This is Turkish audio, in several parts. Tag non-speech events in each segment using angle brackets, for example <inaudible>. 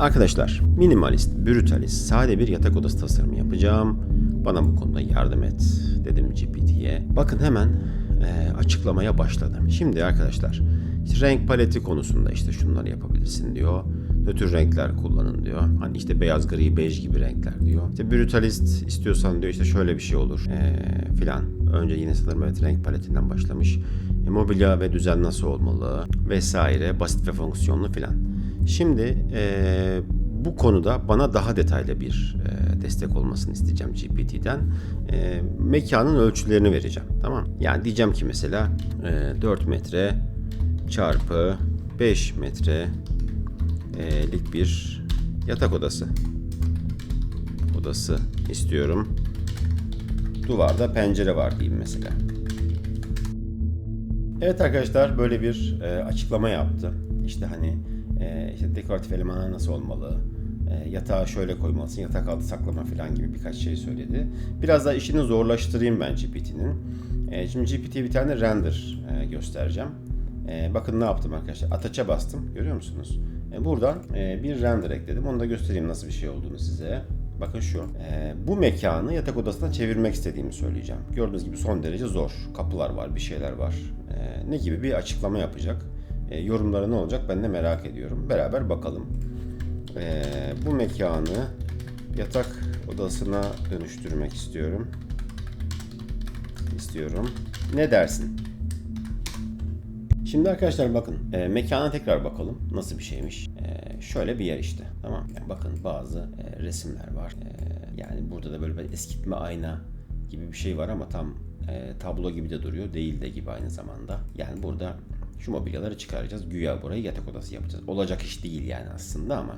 Arkadaşlar minimalist, brutalist, sade bir yatak odası tasarımı yapacağım. Bana bu konuda yardım et dedim GPT'ye. Bakın hemen e, açıklamaya başladım. Şimdi arkadaşlar işte renk paleti konusunda işte şunları yapabilirsin diyor. Nötr renkler kullanın diyor. Hani işte beyaz, gri, bej gibi renkler diyor. İşte brutalist istiyorsan diyor işte şöyle bir şey olur e, filan. Önce yine sanırım evet renk paletinden başlamış. E, mobilya ve düzen nasıl olmalı vesaire basit ve fonksiyonlu filan. Şimdi e, bu konuda bana daha detaylı bir e, destek olmasını isteyeceğim GPT'den. E, mekanın ölçülerini vereceğim. Tamam. Yani diyeceğim ki mesela e, 4 metre çarpı 5 metre e, lik bir yatak odası. Odası istiyorum. Duvarda pencere var diyeyim mesela. Evet arkadaşlar böyle bir e, açıklama yaptı. İşte hani e, işte dekoratif elemanlar nasıl olmalı, e, yatağı şöyle koymalısın, yatak altı saklama falan gibi birkaç şey söyledi. Biraz daha işini zorlaştırayım ben GPT'nin. E, şimdi GPT'ye bir tane render e, göstereceğim. Bakın ne yaptım arkadaşlar. Ataç'a bastım. Görüyor musunuz? Buradan e, bir render ekledim. Onu da göstereyim nasıl bir şey olduğunu size. Bakın şu. Bu mekanı yatak odasına çevirmek istediğimi söyleyeceğim. Gördüğünüz gibi son derece zor. Kapılar var, bir şeyler var. Ne gibi bir açıklama yapacak. E, yorumları ne olacak ben de merak ediyorum. Beraber bakalım. E, bu mekanı yatak odasına dönüştürmek istiyorum. İstiyorum. Ne dersin? Şimdi arkadaşlar bakın e, mekana tekrar bakalım nasıl bir şeymiş. E, şöyle bir yer işte tamam. Yani bakın bazı e, resimler var. E, yani burada da böyle bir eskitme ayna gibi bir şey var ama tam e, tablo gibi de duruyor. Değil de gibi aynı zamanda. Yani burada şu mobilyaları çıkaracağız. Güya burayı yatak odası yapacağız. Olacak iş değil yani aslında ama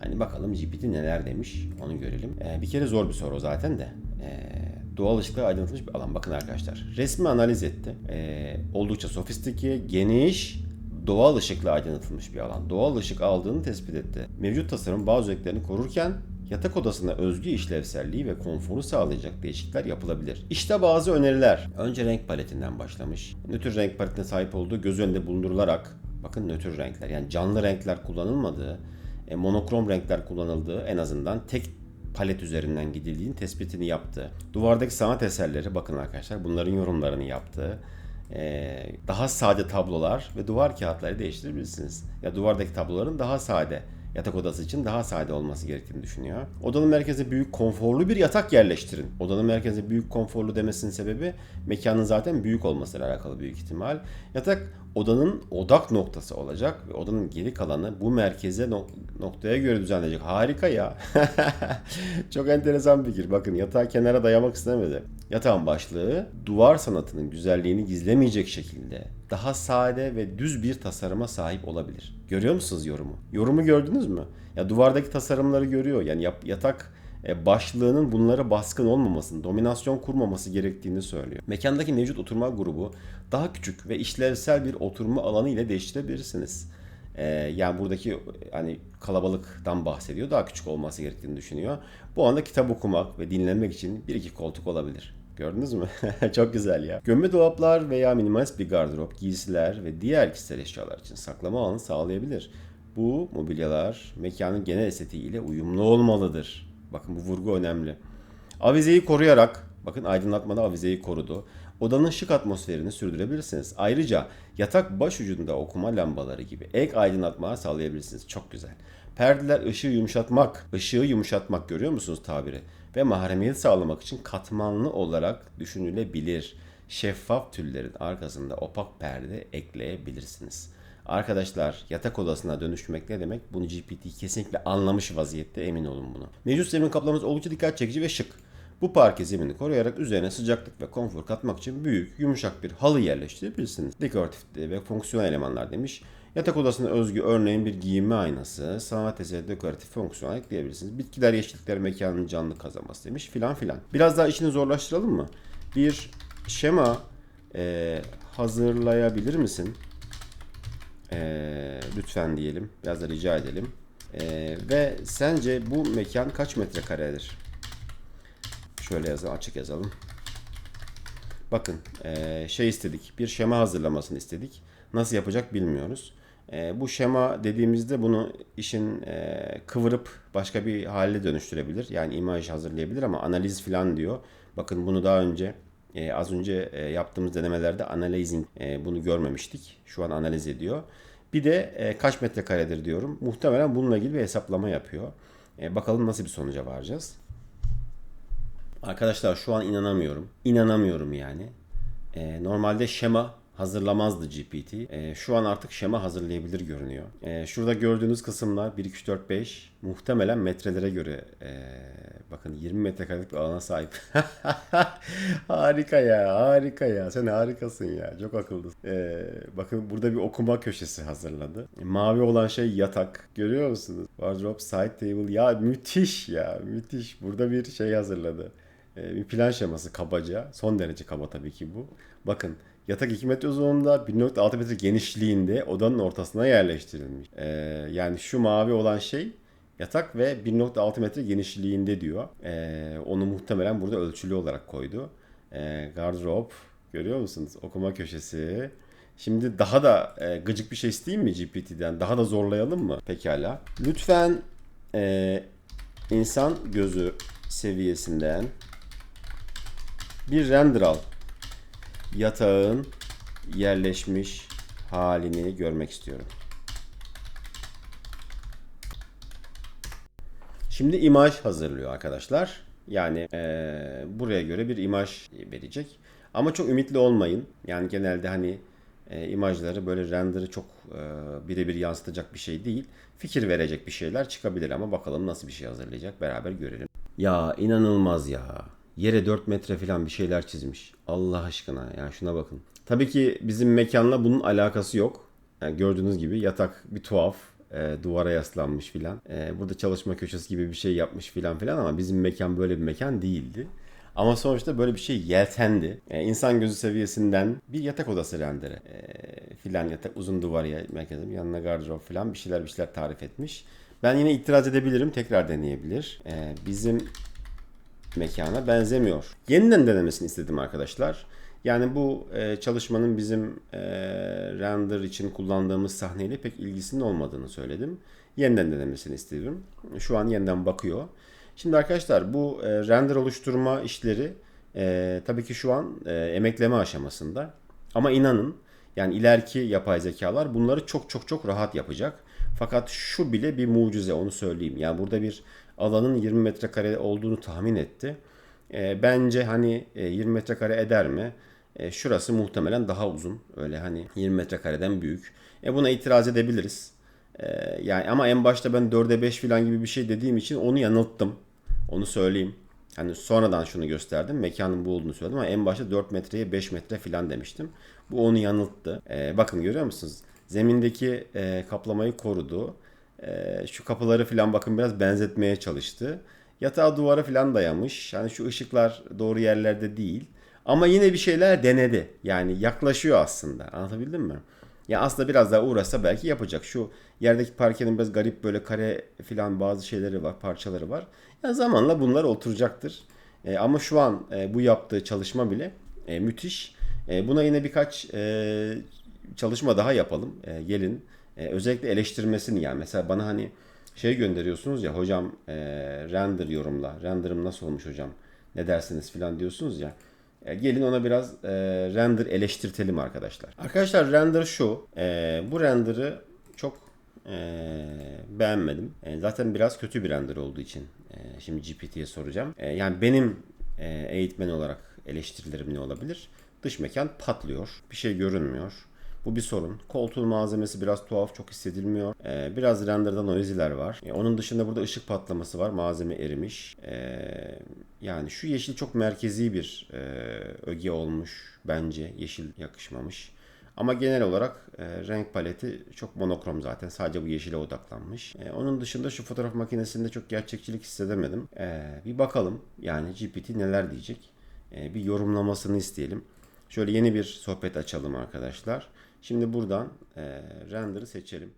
hani bakalım GPT neler demiş onu görelim. E, bir kere zor bir soru zaten de. E, doğal ışıkla aydınlatılmış bir alan. Bakın arkadaşlar resmi analiz etti. E, oldukça sofistike, geniş, doğal ışıkla aydınlatılmış bir alan. Doğal ışık aldığını tespit etti. Mevcut tasarım bazı özelliklerini korurken yatak odasına özgü işlevselliği ve konforu sağlayacak değişiklikler yapılabilir. İşte bazı öneriler. Önce renk paletinden başlamış. Nötr renk paletine sahip olduğu göz önünde bulundurularak bakın nötr renkler yani canlı renkler kullanılmadığı, e, monokrom renkler kullanıldığı en azından tek palet üzerinden gidildiğini tespitini yaptı. Duvardaki sanat eserleri bakın arkadaşlar bunların yorumlarını yaptı. Ee, daha sade tablolar ve duvar kağıtları değiştirebilirsiniz. Ya duvardaki tabloların daha sade yatak odası için daha sade olması gerektiğini düşünüyor. Odanın merkezine büyük konforlu bir yatak yerleştirin. Odanın merkezine büyük konforlu demesinin sebebi mekanın zaten büyük olmasıyla alakalı büyük ihtimal. Yatak odanın odak noktası olacak ve odanın geri kalanı bu merkeze no- noktaya göre düzenlenecek. Harika ya. <laughs> Çok enteresan bir fikir. Bakın yatağı kenara dayamak istemedi. Yatağın başlığı duvar sanatının güzelliğini gizlemeyecek şekilde daha sade ve düz bir tasarıma sahip olabilir. Görüyor musunuz yorumu? Yorumu gördünüz mü? Ya duvardaki tasarımları görüyor. Yani yatak e, başlığının bunlara baskın olmamasını, dominasyon kurmaması gerektiğini söylüyor. Mekandaki mevcut oturma grubu daha küçük ve işlevsel bir oturma alanı ile değiştirebilirsiniz. Ee, yani buradaki hani kalabalıktan bahsediyor. Daha küçük olması gerektiğini düşünüyor. Bu anda kitap okumak ve dinlemek için bir iki koltuk olabilir. Gördünüz mü? <laughs> Çok güzel ya. Gömme dolaplar veya minimalist bir gardırop, giysiler ve diğer kişisel eşyalar için saklama alanı sağlayabilir. Bu mobilyalar mekanın genel estetiğiyle uyumlu olmalıdır. Bakın bu vurgu önemli. Avizeyi koruyarak, bakın aydınlatmada avizeyi korudu. Odanın şık atmosferini sürdürebilirsiniz. Ayrıca yatak baş ucunda okuma lambaları gibi ek aydınlatma sağlayabilirsiniz. Çok güzel. Perdeler ışığı yumuşatmak, ışığı yumuşatmak görüyor musunuz tabiri? Ve mahremiyet sağlamak için katmanlı olarak düşünülebilir. Şeffaf tüllerin arkasında opak perde ekleyebilirsiniz. Arkadaşlar yatak odasına dönüştürmek ne demek? Bunu GPT kesinlikle anlamış vaziyette emin olun bunu. Mevcut zemin kaplaması oldukça dikkat çekici ve şık. Bu parke zemini koruyarak üzerine sıcaklık ve konfor katmak için büyük, yumuşak bir halı yerleştirebilirsiniz. Dekoratif ve fonksiyonel elemanlar demiş. Yatak odasına özgü örneğin bir giyinme aynası, sanat eseri dekoratif fonksiyon ekleyebilirsiniz. Bitkiler, yeşillikler mekanın canlı kazanması demiş filan filan. Biraz daha işini zorlaştıralım mı? Bir şema e, hazırlayabilir misin? E, lütfen diyelim. Biraz da rica edelim. E, ve sence bu mekan kaç metrekaredir? Şöyle yazalım, açık yazalım. Bakın eee, şey istedik. Bir şema hazırlamasını istedik. Nasıl yapacak bilmiyoruz. E, bu şema dediğimizde bunu işin e, kıvırıp başka bir hale dönüştürebilir. Yani imaj hazırlayabilir ama analiz falan diyor. Bakın bunu daha önce e, az önce e, yaptığımız denemelerde analyzing e, bunu görmemiştik. Şu an analiz ediyor. Bir de e, kaç metrekaredir diyorum. Muhtemelen bununla ilgili bir hesaplama yapıyor. E, bakalım nasıl bir sonuca varacağız. Arkadaşlar şu an inanamıyorum. İnanamıyorum yani. E, normalde şema hazırlamazdı GPT. E, şu an artık şema hazırlayabilir görünüyor. E, şurada gördüğünüz kısımlar 1, 2, 3, 4, 5 muhtemelen metrelere göre e, bakın 20 metrekarelik bir alana sahip. <laughs> harika ya harika ya sen harikasın ya çok akıllısın. E, bakın burada bir okuma köşesi hazırladı. Mavi olan şey yatak görüyor musunuz? Wardrobe, side table ya müthiş ya müthiş. Burada bir şey hazırladı. E, bir plan şeması kabaca. Son derece kaba tabii ki bu. Bakın yatak 2 metre uzunluğunda 1.6 metre genişliğinde odanın ortasına yerleştirilmiş. E, yani şu mavi olan şey yatak ve 1.6 metre genişliğinde diyor. E, onu muhtemelen burada ölçülü olarak koydu. E, gardırop görüyor musunuz? Okuma köşesi. Şimdi daha da e, gıcık bir şey isteyeyim mi GPT'den? Daha da zorlayalım mı? Pekala. Lütfen e, insan gözü seviyesinden bir render al. Yatağın yerleşmiş halini görmek istiyorum. Şimdi imaj hazırlıyor arkadaşlar. Yani eee, buraya göre bir imaj verecek. Ama çok ümitli olmayın. Yani genelde hani e, imajları böyle render'ı çok e, birebir yansıtacak bir şey değil. Fikir verecek bir şeyler çıkabilir ama bakalım nasıl bir şey hazırlayacak beraber görelim. Ya inanılmaz ya. Yere 4 metre falan bir şeyler çizmiş. Allah aşkına ya şuna bakın. Tabii ki bizim mekanla bunun alakası yok. Yani gördüğünüz gibi yatak bir tuhaf. e, duvara yaslanmış filan. E, burada çalışma köşesi gibi bir şey yapmış filan filan ama bizim mekan böyle bir mekan değildi. Ama sonuçta böyle bir şey yeltendi. E, insan gözü seviyesinden bir yatak odası renderi. E, filan yatak uzun duvar ya, merkezim yanına gardırop filan bir şeyler bir şeyler tarif etmiş. Ben yine itiraz edebilirim. Tekrar deneyebilir. E, bizim mekana benzemiyor. Yeniden denemesini istedim arkadaşlar. Yani bu e, çalışmanın bizim e, render için kullandığımız sahneyle pek ilgisinin olmadığını söyledim. Yeniden denemesini istedim. Şu an yeniden bakıyor. Şimdi arkadaşlar bu e, render oluşturma işleri e, tabii ki şu an e, emekleme aşamasında. Ama inanın yani ileriki yapay zekalar bunları çok çok çok rahat yapacak. Fakat şu bile bir mucize onu söyleyeyim. Yani burada bir alanın 20 metrekare olduğunu tahmin etti. E, bence hani e, 20 metrekare eder mi? E, şurası muhtemelen daha uzun. Öyle hani 20 metrekareden büyük. E, buna itiraz edebiliriz. E, yani ama en başta ben 4'e 5 falan gibi bir şey dediğim için onu yanılttım. Onu söyleyeyim. Hani sonradan şunu gösterdim. Mekanın bu olduğunu söyledim ama en başta 4 metreye 5 metre falan demiştim. Bu onu yanılttı. E, bakın görüyor musunuz? Zemindeki e, kaplamayı korudu. E, şu kapıları falan bakın biraz benzetmeye çalıştı. Yatağı duvara falan dayamış. Yani şu ışıklar doğru yerlerde değil. Ama yine bir şeyler denedi. Yani yaklaşıyor aslında. Anlatabildim mi? Ya aslında biraz daha uğraşsa belki yapacak. Şu yerdeki parkenin biraz garip böyle kare falan bazı şeyleri var, parçaları var. Ya zamanla bunlar oturacaktır. E, ama şu an e, bu yaptığı çalışma bile e, müthiş. E, buna yine birkaç e, çalışma daha yapalım. E, gelin. E, özellikle eleştirmesini yani. Mesela bana hani şey gönderiyorsunuz ya hocam e, render yorumla. Render'ım nasıl olmuş hocam? Ne dersiniz falan diyorsunuz ya. E, Gelin ona biraz e, render eleştirtelim arkadaşlar. Arkadaşlar render şu. E, bu render'ı çok e, beğenmedim. E, zaten biraz kötü bir render olduğu için e, şimdi GPT'ye soracağım. E, yani benim e, eğitmen olarak eleştirilerim ne olabilir? Dış mekan patlıyor. Bir şey görünmüyor. Bu bir sorun. Koltuğun malzemesi biraz tuhaf, çok hissedilmiyor. Ee, biraz render'dan noizy'ler var. Ee, onun dışında burada ışık patlaması var. Malzeme erimiş. Ee, yani şu yeşil çok merkezi bir e, öge olmuş bence. Yeşil yakışmamış. Ama genel olarak e, renk paleti çok monokrom zaten. Sadece bu yeşile odaklanmış. E, onun dışında şu fotoğraf makinesinde çok gerçekçilik hissedemedim. E, bir bakalım yani GPT neler diyecek. E, bir yorumlamasını isteyelim. Şöyle yeni bir sohbet açalım arkadaşlar. Şimdi buradan e, render'ı seçelim.